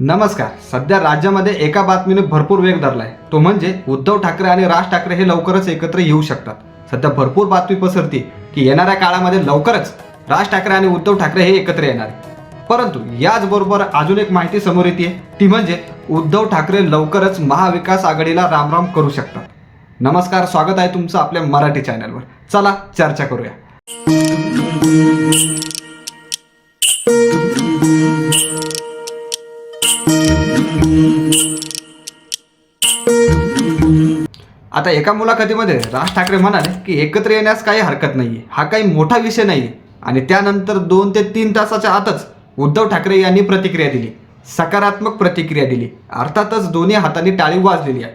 नमस्कार. सध्या राज्यामध्ये एका बातमीने भरपूर वेग धरलाय. तो म्हणजे उद्धव ठाकरे आणि राज ठाकरे हे लवकरच एकत्र येऊ शकतात. सध्या भरपूर बातमी पसरती की येणाऱ्या काळामध्ये लवकरच राज ठाकरे आणि उद्धव ठाकरे हे एकत्र येणार परंतु याचबरोबर अजून एक माहिती समोर येते. ती म्हणजे उद्धव ठाकरे लवकरच महाविकास आघाडीला रामराम करू शकतात. नमस्कार. स्वागत आहे तुमचं आपल्या मराठी चॅनलवर चला चर्चा करूया. आता एका मुलाखतीमध्ये राज ठाकरे म्हणाले की एकत्र येण्यास काही हरकत नाही हा काही मोठा विषय नाही आणि त्यानंतर दोन ते तीन तासाच्या आतच उद्धव ठाकरे यांनी प्रतिक्रिया दिली. सकारात्मक प्रतिक्रिया दिली. अर्थातच दोन्ही हातांनी टाळी वाजलेली आहे.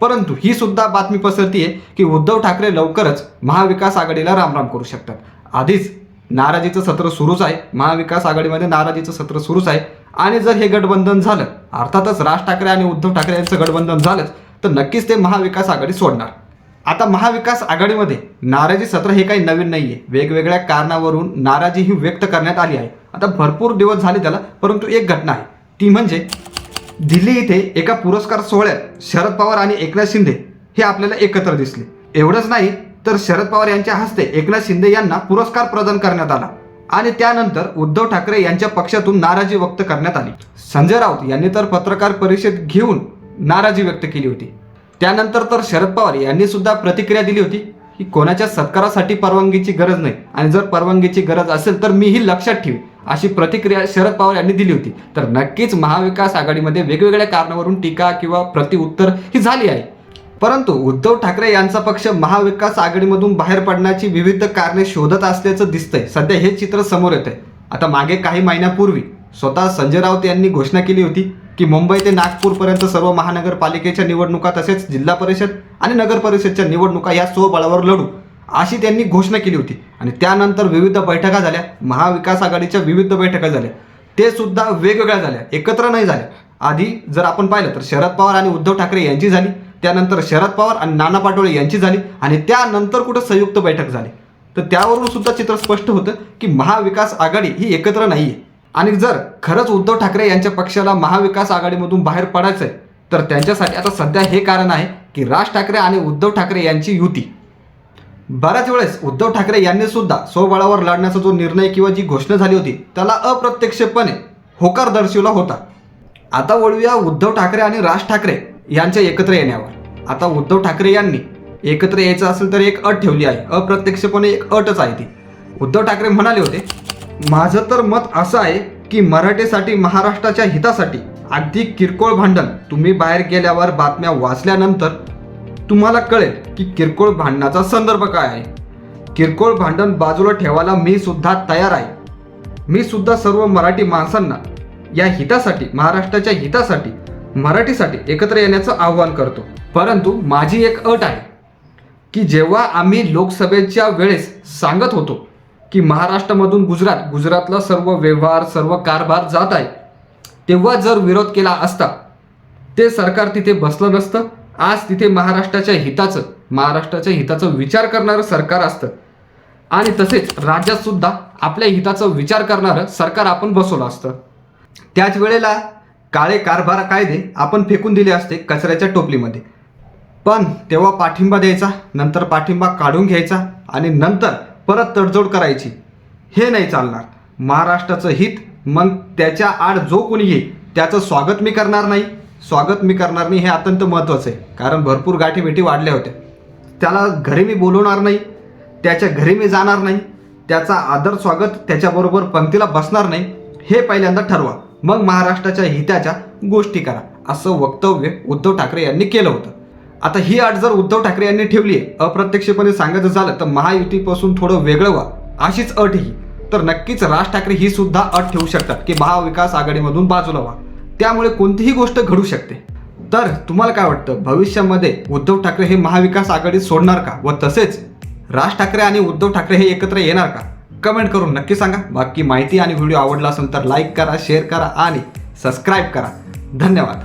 परंतु ही सुद्धा बातमी पसरतीये की उद्धव ठाकरे लवकरच महाविकास आघाडीला रामराम करू शकतात. आधीच नाराजीचं सत्र सुरूच आहे. महाविकास आघाडीमध्ये नाराजीचं सत्र सुरूच आहे. आणि जर हे गठबंधन झालं अर्थातच राज ठाकरे आणि उद्धव ठाकरे यांचं गठबंधन झालंच तर नक्कीच ते महाविकास आघाडी सोडणार. आता महाविकास आघाडीमध्ये नाराजी सत्र हे काही नवीन नाही आहे वेगवेगळ्या कारणावरून नाराजी ही व्यक्त करण्यात आली आहे. आता भरपूर दिवस झाले त्याला परंतु एक घटना आहे. ती म्हणजे दिल्ली इथे एका पुरस्कार सोहळ्यात शरद पवार आणि एकनाथ शिंदे हे आपल्याला एकत्र दिसले. एवढंच नाही तर शरद पवार यांच्या हस्ते एकनाथ शिंदे यांना पुरस्कार प्रदान करण्यात आला. आणि त्यानंतर उद्धव ठाकरे यांच्या पक्षातून नाराजी व्यक्त करण्यात आली. संजय राऊत यांनी तर पत्रकार परिषद घेऊन नाराजी व्यक्त केली होती. त्यानंतर तर शरद पवार यांनी सुद्धा प्रतिक्रिया दिली होती की कोणाच्या सत्कारासाठी परवानगीची गरज नाही. आणि जर परवानगीची गरज असेल तर मी ही लक्षात ठेवी अशी प्रतिक्रिया शरद पवार यांनी दिली होती. तर नक्कीच महाविकास आघाडीमध्ये वेगवेगळ्या कारणावरून टीका किंवा प्रतिउत्तर ही झाली आहे. परंतु उद्धव ठाकरे यांचा पक्ष महाविकास आघाडीमधून बाहेर पडण्याची विविध कारणे शोधत असल्याचं दिसतंय. सध्या हे चित्र समोर येत आहे आता मागे काही महिन्यापूर्वी स्वतः संजय राऊत यांनी घोषणा केली होती की मुंबई ते नागपूरपर्यंत सर्व महानगरपालिकेच्या निवडणुका तसेच जिल्हा परिषद आणि नगर परिषदच्या निवडणुका या स्वबळावर लढू अशी त्यांनी घोषणा केली होती. आणि त्यानंतर विविध बैठका झाल्या. महाविकास आघाडीच्या विविध बैठका झाल्या. ते सुद्धा वेगवेगळ्या झाल्या. एकत्र नाही झाल्या. आधी जर आपण पाहिलं तर शरद पवार आणि उद्धव ठाकरे यांची झाली. त्यानंतर शरद पवार आणि नाना पाटोळे यांची झाली. आणि त्यानंतर कुठं संयुक्त बैठक झाली. तर त्यावरून सुद्धा चित्र स्पष्ट होतं की महाविकास आघाडी ही एकत्र नाही आहे आणि जर खरंच उद्धव ठाकरे यांच्या पक्षाला महाविकास आघाडीमधून बाहेर पडायचंय तर त्यांच्यासाठी आता सध्या हे कारण आहे की राज ठाकरे आणि उद्धव ठाकरे यांची युती. बऱ्याच वेळेस उद्धव ठाकरे यांनी सुद्धा स्वबळावर लढण्याचा जो निर्णय किंवा जी घोषणा झाली होती त्याला अप्रत्यक्षपणे होकार दर्शवला होता. आता वळूया उद्धव ठाकरे आणि राज ठाकरे यांच्या एकत्र येण्यावर. आता उद्धव ठाकरे यांनी एकत्र यायचं असेल तर एक अट ठेवली आहे. अप्रत्यक्षपणे एक अटच आहे ती. उद्धव ठाकरे म्हणाले होते माझं तर मत असं आहे की मराठीसाठी महाराष्ट्राच्या हितासाठी अगदी किरकोळ भांडण तुम्ही बाहेर गेल्यावर बातम्या वाचल्यानंतर तुम्हाला कळेल की किरकोळ भांडणाचा संदर्भ काय आहे. किरकोळ भांडण बाजूला ठेवायला मी सुद्धा तयार आहे. मी सुद्धा सर्व मराठी माणसांना या हितासाठी महाराष्ट्राच्या हितासाठी मराठीसाठी एकत्र येण्याचं आव्हान करतो. परंतु माझी एक अट आहे की जेव्हा आम्ही लोकसभेच्या वेळेस सांगत होतो की महाराष्ट्रामधून गुजरात गुजरातला सर्व व्यवहार सर्व कारभार जात आहे. तेव्हा जर विरोध केला असता ते सरकार तिथे बसलं नसतं. आज तिथे महाराष्ट्राच्या हिताचं महाराष्ट्राच्या हिताचा विचार करणारं सरकार असतं. आणि तसेच राज्यात सुद्धा आपल्या हिताचा विचार करणारं सरकार आपण बसवलं असतं. त्याच वेळेला काळे कारभार कायदे आपण फेकून दिले असते कचऱ्याच्या टोपलीमध्ये. पण तेव्हा पाठिंबा द्यायचा नंतर पाठिंबा काढून घ्यायचा आणि नंतर परत तडजोड करायची. हे नाही चालणार. महाराष्ट्राचं हित मग त्याच्या आड जो कोणी येईल त्याचं स्वागत मी करणार नाही. स्वागत मी करणार नाही हे अत्यंत महत्त्वाचं आहे. कारण भरपूर गाठीभेटी वाढल्या होत्या. त्याला घरी मी बोलवणार नाही. त्याच्या घरी मी जाणार नाही. त्याचा आदर स्वागत त्याच्याबरोबर पंक्तीला बसणार नाही. हे पहिल्यांदा ठरवा. मग महाराष्ट्राच्या हिताच्या गोष्टी करा. असं वक्तव्य उद्धव ठाकरे यांनी केलं होतं. आता ही अट जर उद्धव ठाकरे यांनी ठेवली आहे अप्रत्यक्षपणे सांगायचं झालं तर महायुतीपासून थोडं वेगळं व्हा. अशीच अट ही. तर नक्कीच राज ठाकरे ही सुद्धा अट ठेवू शकतात की महाविकास आघाडीमधून बाजूला व्हा. त्यामुळे कोणतीही गोष्ट घडू शकते. तर तुम्हाला काय वाटतं भविष्यामध्ये उद्धव ठाकरे हे महाविकास आघाडी सोडणार का? व तसेच राज ठाकरे आणि उद्धव ठाकरे हे एकत्र येणार का? कमेंट करून नक्की सांगा. बाकी माहिती आणि व्हिडिओ आवडला असेल तर लाईक करा शेअर करा आणि सबस्क्राईब करा. धन्यवाद.